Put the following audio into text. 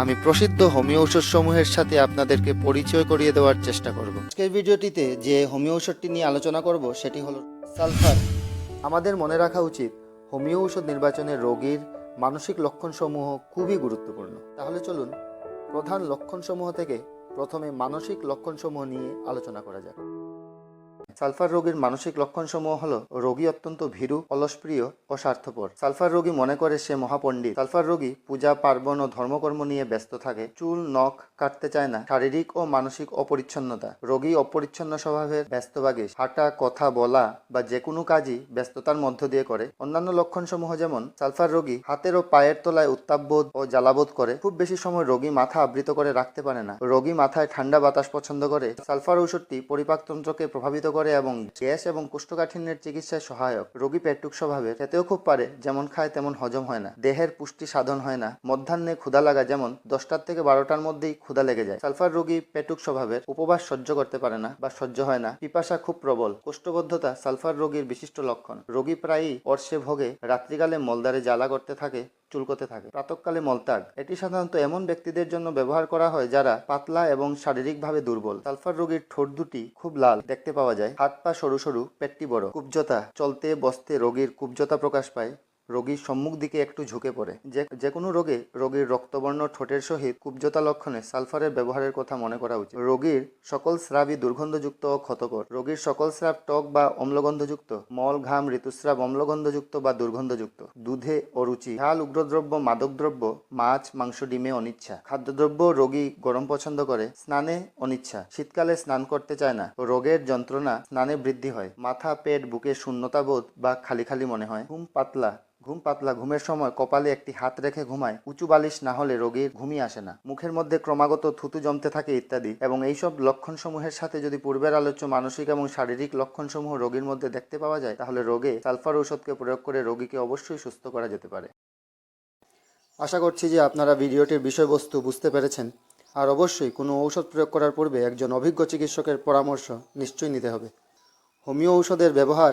আমি প্রসিদ্ধ হোমিও ঔষধ সমূহের সাথে আপনাদেরকে পরিচয় করিয়ে দেওয়ার চেষ্টা করব। আজকের ভিডিওটিতে যে হোমিও ঔষধটি নিয়ে আলোচনা করব, সেটি হলো সালফার। আমাদের মনে রাখা উচিত হোমিও ঔষধ নির্বাচনে রোগীর মানসিক লক্ষণসমূহ খুবই গুরুত্বপূর্ণ। তাহলে চলুন, প্রধান লক্ষণসমূহ থেকে প্রথমে মানসিক লক্ষণসমূহ নিয়ে আলোচনা করা যাক। সালফার রোগীর মানসিক লক্ষণসমূহ হলো, রোগী অত্যন্ত ভীরু, অলসপ্রিয় ও স্বার্থপর। সালফার রোগী মনে করে সে মহাপণ্ডিত। সালফার রোগী পূজা, পার্বণ ও ধর্মকর্ম নিয়ে ব্যস্ত থাকে। চুল, নখ কাটতে চায় না। শারীরিক ও মানসিক অপরিচ্ছন্নতা। রোগী অপরিচ্ছন্ন স্বভাবের ব্যস্তভাগী হাঁটা, কথা বলা বা যে কোনো কাজই ব্যস্ততার মধ্য দিয়ে করে। অন্যান্য লক্ষণসমূহ যেমন, সালফার রোগী হাতের ও পায়ের তলায় উত্তাপবোধ ও জ্বালাবোধ করে। খুব বেশি সময় রোগী মাথা আবৃত করে রাখতে পারে না। রোগী মাথায় ঠান্ডা বাতাস পছন্দ করে। সালফার ঔষধটি পরিপাকতন্ত্রকে প্রভাবিত করে। এবং গ্যাস এবং কোষ্ঠকাঠিন্যের চিকিৎসায় সহায়ক। রোগী পেটুক স্বভাবের খেতেও খুব পারে, যেমন খায় তেমন হজম হয় না। দেহের পুষ্টি সাধন হয় না। মধ্যাহ্নে ক্ষুধা লাগা যেমন দশটার থেকে বারোটার মধ্যেই ক্ষুধা লেগে যায়। সালফার রোগী পেটুক স্বভাবের উপবাস সহ্য করতে পারে না বা সহ্য হয় না। পিপাসা খুব প্রবল। কোষ্ঠবদ্ধতা সালফার রোগীর বিশিষ্ট লক্ষণ। রোগী প্রায়ই অর্শে ভোগে রাত্রিকালে মলদারে জ্বালা করতে থাকে চুলকোতে থাকে। প্রাতকালে মলত্যাগ। এটি সাধারণত এমন ব্যক্তিদের জন্য ব্যবহার করা হয় যারা পাতলা এবং শারীরিকভাবে দুর্বল। সালফার রোগীর ঠোঁট দুটি খুব লাল দেখতে পাওয়া যায়। হাত পা সরু সরু, পেটটি বড়। কুব্জতা চলতে বসতে রোগীর কুব্জতা প্রকাশ পায়। রোগীর সম্মুখ দিকে একটু ঝুঁকে পড়ে। যে কোনো রোগে, রোগীর রক্তবর্ণ ঠোঁটের সহিত কুব্জতা লক্ষণে সালফারের ব্যবহারের কথা মনে করা উচিত। রোগীর সকল স্রাবই দুর্গন্ধযুক্ত ও ক্ষতকর। রোগীর সকল স্রাব টক বা অম্লগন্ধযুক্ত, মল, ঘাম, ঋতুস্রাব, অম্লগন্ধযুক্ত বা দুর্গন্ধযুক্ত। দুধে অরুচি ঝাল, উগ্রদ্রব্য, মাদকদ্রব্য, মাছ, মাংস, ডিমে অনিচ্ছা। খাদ্যদ্রব্য রোগী গরম পছন্দ করে, স্নানে অনিচ্ছা। শীতকালে স্নান করতে চায় না। রোগের যন্ত্রণা স্নানে বৃদ্ধি হয়। মাথা, পেট, বুকে শূন্যতা বোধ বা খালি খালি মনে হয়। ঘুম পাতলা ঘুম পাতলা ঘুমের সময় কপালে একটি হাত রেখে ঘুমায়, উঁচু বালিশ না হলে রোগীর ঘুমই আসে না। মুখের মধ্যে ক্রমাগত থুতু জমতে থাকে ইত্যাদি এবং এইসব লক্ষণসমূহের সাথে যদি পূর্বের আলোচ্য মানসিক এবং শারীরিক লক্ষণসমূহ রোগীর মধ্যে দেখতে পাওয়া যায়, তাহলে রোগে সালফার ঔষধকে প্রয়োগ করে রোগীকে অবশ্যই সুস্থ করা যেতে পারে। আশা করছি যে আপনারা ভিডিওটির বিষয়বস্তু বুঝতে পেরেছেন। আর অবশ্যই কোনো ঔষধ প্রয়োগ করার পূর্বে একজন অভিজ্ঞ চিকিৎসকের পরামর্শ নিশ্চয়ই নিতে হবে। হোমিও ঔষধের ব্যবহার